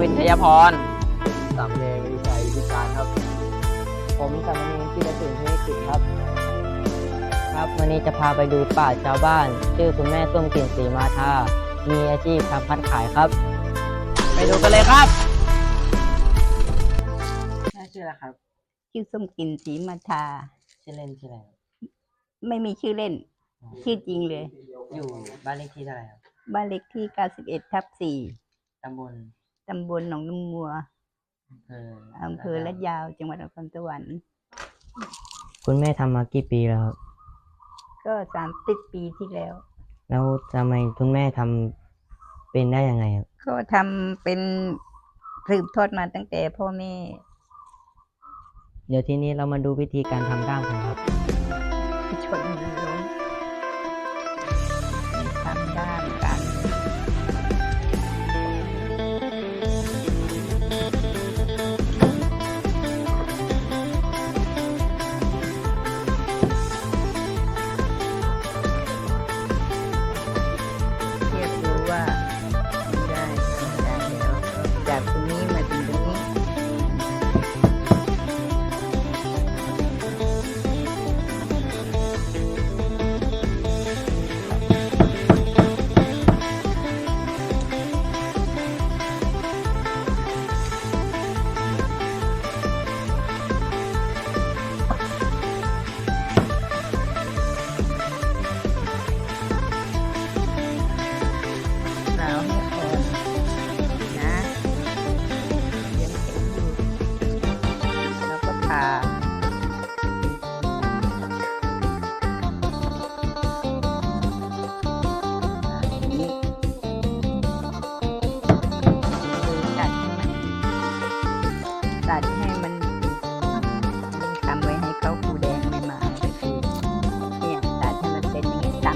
วินทยพรสามเณรวิชัยวิการครับ ผมสามเณรกิรสุนที่สิจครับ ครับวันนี้จะพาไปดูป่าชาวบ้าน ชื่อคุณแม่ส้มกลิ่นสีมาทามีอาชีพทำพัดขายครับ ไปดูกันเลยครับแม่ชื่ออะไรครับ ชื่อส้มกลิ่นสีมาทา ชื่อเล่นชื่ออะไรไม่มีชื่อเล่น ชื่อจริงเลย อยู่บ้านเลขที่เท่าไหร่ครับบ้านเลขที่ 91ทับ4ตำบล ตำบลหนองน้ำมัวอำเภออำเภอละยาว จังหวัดนครสวรรค์คุณแม่ทำมากี่ปีแล้วครับก็30ปีที่แล้ว แล้วทำไมคุณแม่ทำเป็นได้ยังไงครับก็ทำเป็นสืบทอดมาตั้งแต่พ่อแม่ เดี๋ยวทีนี้เรามาดูวิธีการทำด้ามกันครับชนล้ม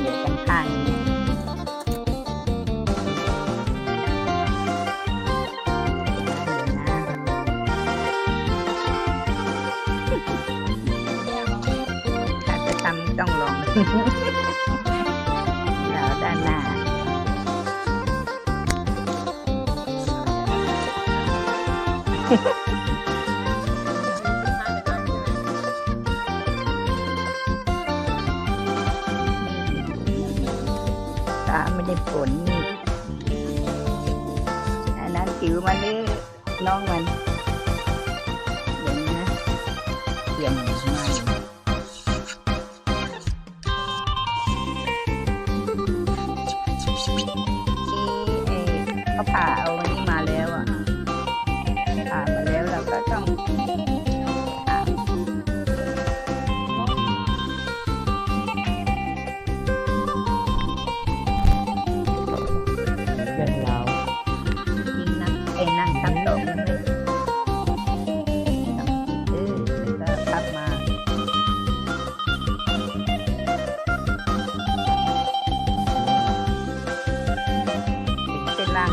เป็นอย่างนี้ตามกันข้างอย่างนี้ถ้าจะทำต้องลองแล้วด้านหน้า ตาไม่ได้ผลอันนั้นผิวมันนี่น้องมันอย่างนี้นะเปลี่ยนใหม่ที่เขาผ่า สองเออนี่ก็ตัดมาเป็นร่าง